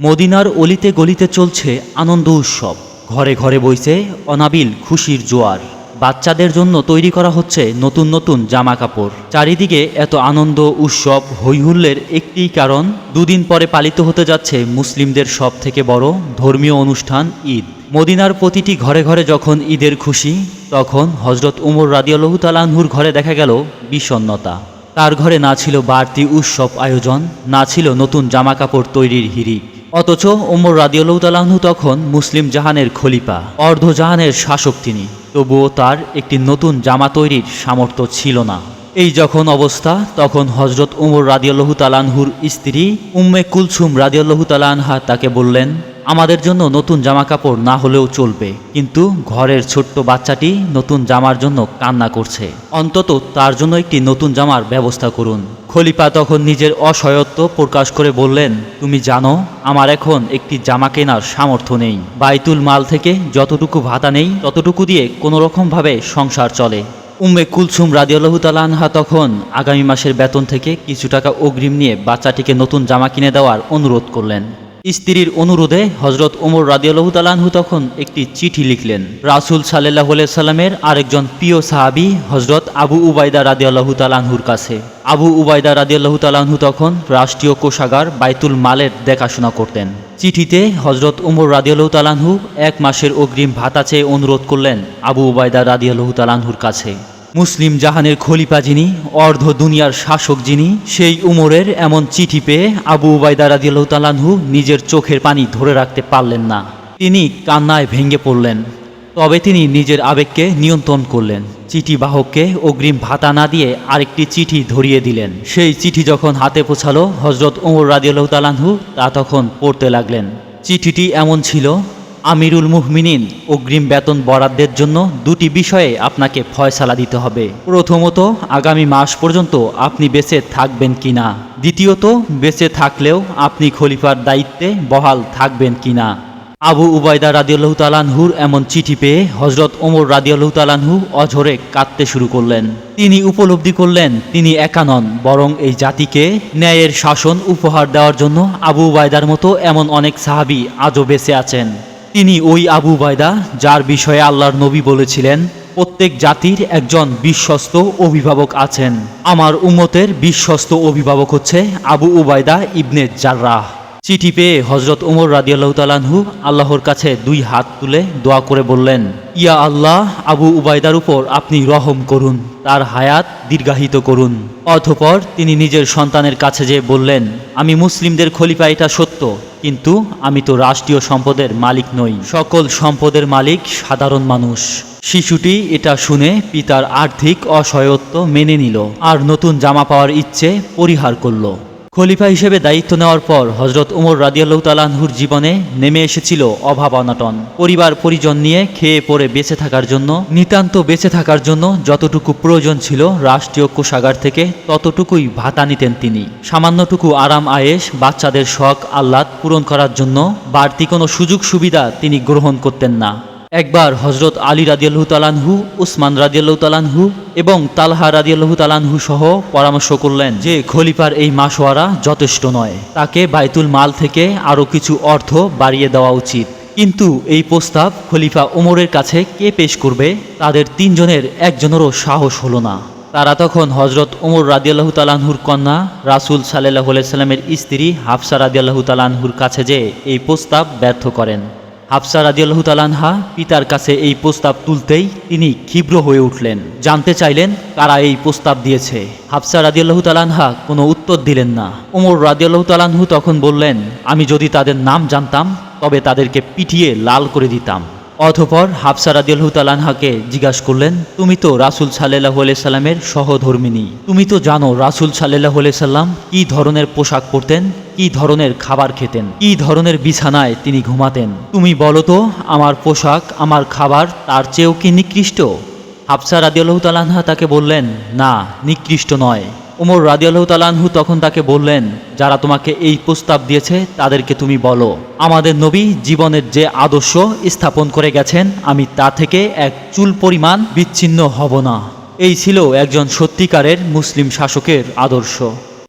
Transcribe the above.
মদিনার অলিতে গলিতে চলছে আনন্দ উৎসব। ঘরে ঘরে বইছে অনাবিল খুশির জোয়ার। বাচ্চাদের জন্য তৈরি করা হচ্ছে নতুন নতুন জামা কাপড়। চারিদিকে এত আনন্দ উৎসব হৈহুল্যের একটি কারণ, দুদিন পরে পালিত হতে যাচ্ছে মুসলিমদের সব থেকে বড় ধর্মীয় অনুষ্ঠান ঈদ। মদিনার প্রতিটি ঘরে ঘরে যখন ঈদের খুশি, তখন হজরত উমর রাদিয়াল্লাহু তালাহুর ঘরে দেখা গেল বিষণ্নতা তার ঘরে না ছিল বাড়তি উৎসব আয়োজন, না ছিল নতুন জামাকাপড় তৈরির হিরিক। অথচ ওমর রাদিউল্লাহ তালাহু তখন মুসলিম জাহানের খলিফা অর্ধজাহানের শাসক তিনি। তবুও তার একটি নতুন জামা তৈরির সামর্থ্য ছিল না। এই যখন অবস্থা, তখন হজরত উমর রাদিউল্লাহ তালানহুর স্ত্রী উম্মে কুলসুম রাদিউল্লাহ তালানহা তাকে বললেন আমাদের জন্য নতুন জামা কাপড় না হলেও চলবে। কিন্তু ঘরের ছোট্ট বাচ্চাটি নতুন জামার জন্য কান্না করছে। অন্তত তার জন্য একটি নতুন জামার ব্যবস্থা করুন। খলিফা তখন নিজের অসহায়ত্ব প্রকাশ করে বললেন, তুমি জানো, আমার এখন একটি জামা কেনার সামর্থ্য নেই। বাইতুল মাল থেকে যতটুকু ভাতা নেই, ততটুকু দিয়ে কোনো রকমভাবে সংসার চলে। উম্মে কুলসুম রাদিয়াল্লাহু তালানহা তখন আগামী মাসের বেতন থেকে কিছু টাকা অগ্রিম নিয়ে বাচ্চাটিকে নতুন জামা কিনে দেওয়ার অনুরোধ করলেন। স্ত্রীর অনুরোধে হজরত ওমর রাদিয়াল্লাহু তালানহু তখন একটি চিঠি লিখলেন। রাসুল সাল্লাহ সাল্লামের আরেকজন প্রিয় সাহাবি হজরত আবু উবাইদা রাদিয়াল্লাহু তালানহুর কাছে। আবু উবায়দা রাদিয়াল্লাহু তালানহু তখন রাষ্ট্রীয় কোষাগার বাইতুল মালের দেখাশোনা করতেন। চিঠিতে হজরত উমর রাদিয়াল্লাহু তালানহু এক মাসের অগ্রিম ভাতা চেয়ে অনুরোধ করলেন আবু উবাইদা রাদিয়াল্লাহু তালানহুর কাছে। মুসলিম জাহানের খলিফা যিনি, অর্ধ দুনিয়ার শাসক যিনি, সেই উমরের এমন চিঠি পেয়ে আবু উবাইদা রাদিয়াল্লাহু তালানহু নিজের চোখের পানি ধরে রাখতে পারলেন না। তিনি কান্নায় ভেঙে পড়লেন। তবে তিনি নিজের আবেগকে নিয়ন্ত্রণ করলেন। চিঠি বাহককে অগ্রিম ভাতা না দিয়ে আরেকটি চিঠি ধরিয়ে দিলেন। সেই চিঠি যখন হাতে পৌঁছালো হজরত ওমর রাদিয়াল্লাহু তালানহু তা তখন পড়তে লাগলেন। চিঠিটি এমন ছিল আমিরুল মুহমিনিন অগ্রিম বেতন বরাদ্দের জন্য দুটি বিষয়ে আপনাকে ফয়সালা দিতে হবে। প্রথমত, আগামী মাস পর্যন্ত আপনি বেঁচে থাকবেন কি না? দ্বিতীয়ত, বেঁচে থাকলেও আপনি খলিফার দায়িত্বে বহাল থাকবেন কিনা আবু উবায়দা রাদিয়াল্লাহু তালানহুর এমন চিঠি পেয়ে হজরত ওমর রাদিয়াল্লাহু তালানহু অঝরে কাঁদতে শুরু করলেন। তিনি উপলব্ধি করলেন, তিনি একা নন, বরং এই জাতিকে ন্যায়ের শাসন উপহার দেওয়ার জন্য আবু উবায়দার মতো এমন অনেক সাহাবি আজও বেঁচে আছেন। তিনি ওই আবু বায়দা যার বিষয়ে আল্লাহর নবী বলেছিলেন, প্রত্যেক জাতির একজন বিশ্বস্ত অভিভাবক আছেন। আমার উমতের বিশ্বস্ত অভিভাবক হচ্ছে আবু উবায়দা ইবনে জার্রাহ। চিঠি পেয়ে হজরত উমর রাদিয়াল্লাহু তালানহু আল্লাহর কাছে দুই হাত তুলে দোয়া করে বললেন, ইয়া আল্লাহ, আবু উবায়দার উপর আপনি রহম করুন, তার হায়াত দীর্ঘায়িত করুন। অথপর তিনি নিজের সন্তানের কাছে যেয়ে বললেন, আমি মুসলিমদের খলিফা, এটা সত্য। কিন্তু আমি তো রাষ্ট্রীয় সম্পদের মালিক নই। সকল সম্পদের মালিক সাধারণ মানুষ। শিশুটি এটা শুনে পিতার আর্থিক অসহায়ত্ব মেনে নিল আর নতুন জামা পাওয়ার ইচ্ছে পরিহার করল। খলিফা হিসেবে দায়িত্ব নেওয়ার পর হজরত উমর রাদিয়াল্লাহু তালাহুর জীবনে নেমে এসেছিল অভাব অনাটন। পরিবার পরিজন নিয়ে খেয়ে পরে বেঁচে থাকার জন্য, নিতান্ত বেঁচে থাকার জন্য যতটুকু প্রয়োজন ছিল রাষ্ট্রীয় কোষাগার থেকে ততটুকুই ভাতা নিতেন তিনি। সামান্যটুকু আরাম আয়েস বাচ্চাদের শখ, আহ্লাদ পূরণ করার জন্য বাড়তি কোনো সুযোগ সুবিধা তিনি গ্রহণ করতেন না। একবার হজরত আলী রাদিয়াল্লাহু তালানহু উসমান রাদিয়াল্লাহু তালানহু এবং তালহা রাদিয়াল্লাহু তালানহু সহ পরামর্শ করলেন যে, খলিফার এই মাসোয়ারা যথেষ্ট নয়। তাকে বাইতুল মাল থেকে আরও কিছু অর্থ বাড়িয়ে দেওয়া উচিত। কিন্তু এই প্রস্তাব খলিফা ওমরের কাছে কে পেশ করবে, তাদের তিনজনের একজনেরও সাহস হলো না। তারা তখন হজরত ওমর রাদিয়াল্লাহু তালানহুর কন্যা, রাসুল সাল্লাহ সাল্লামের স্ত্রী হাফসা রাদিয়াল্লাহু তালানহুর কাছে যে এই প্রস্তাব ব্যর্থ করেন। হাফসা রাজিয়াল্লাহ তালানহা পিতার কাছে এই প্রস্তাব তুলতেই তিনি ক্ষিব্র হয়ে উঠলেন। জানতে চাইলেন কারা এই প্রস্তাব দিয়েছে। হাফসা রাজিয়াল্লাহ তালানহা কোনো উত্তর দিলেন না। ওমর রাজিয়াল্লাহ তালানহু তখন বললেন, আমি যদি তাদের নাম জানতাম, তবে তাদেরকে পিটিয়ে লাল করে দিতাম। অথপর হাফসা রাদিয়াল্লাহু তালানহাকে জিজ্ঞাসা করলেন, তুমি তো রাসুল সাল্লাহ সাল্লামের সহধর্মিনী। তুমি তো জানো রাসুল সাল্লাহ সাল্লাম কি ধরনের পোশাক পরতেন, কি ধরনের খাবার খেতেন, কি ধরনের বিছানায় তিনি ঘুমাতেন। তুমি বলো তো, আমার পোশাক, আমার খাবার তার চেয়েও কি নিকৃষ্ট? হাফসা রাদিয়াল্লাহু তালানহা তাকে বললেন, না, নিকৃষ্ট নয়। ওমর রাদিয়াল্লাহু তালাহু তখন তাকে বললেন, যারা তোমাকে এই প্রস্তাব দিয়েছে, তাদেরকে তুমি বলো, আমাদের নবী জীবনের যে আদর্শ স্থাপন করে গেছেন, আমি তা থেকে এক চুল পরিমাণ বিচ্ছিন্ন হব না। এই ছিল একজন সত্যিকারের মুসলিম শাসকের আদর্শ।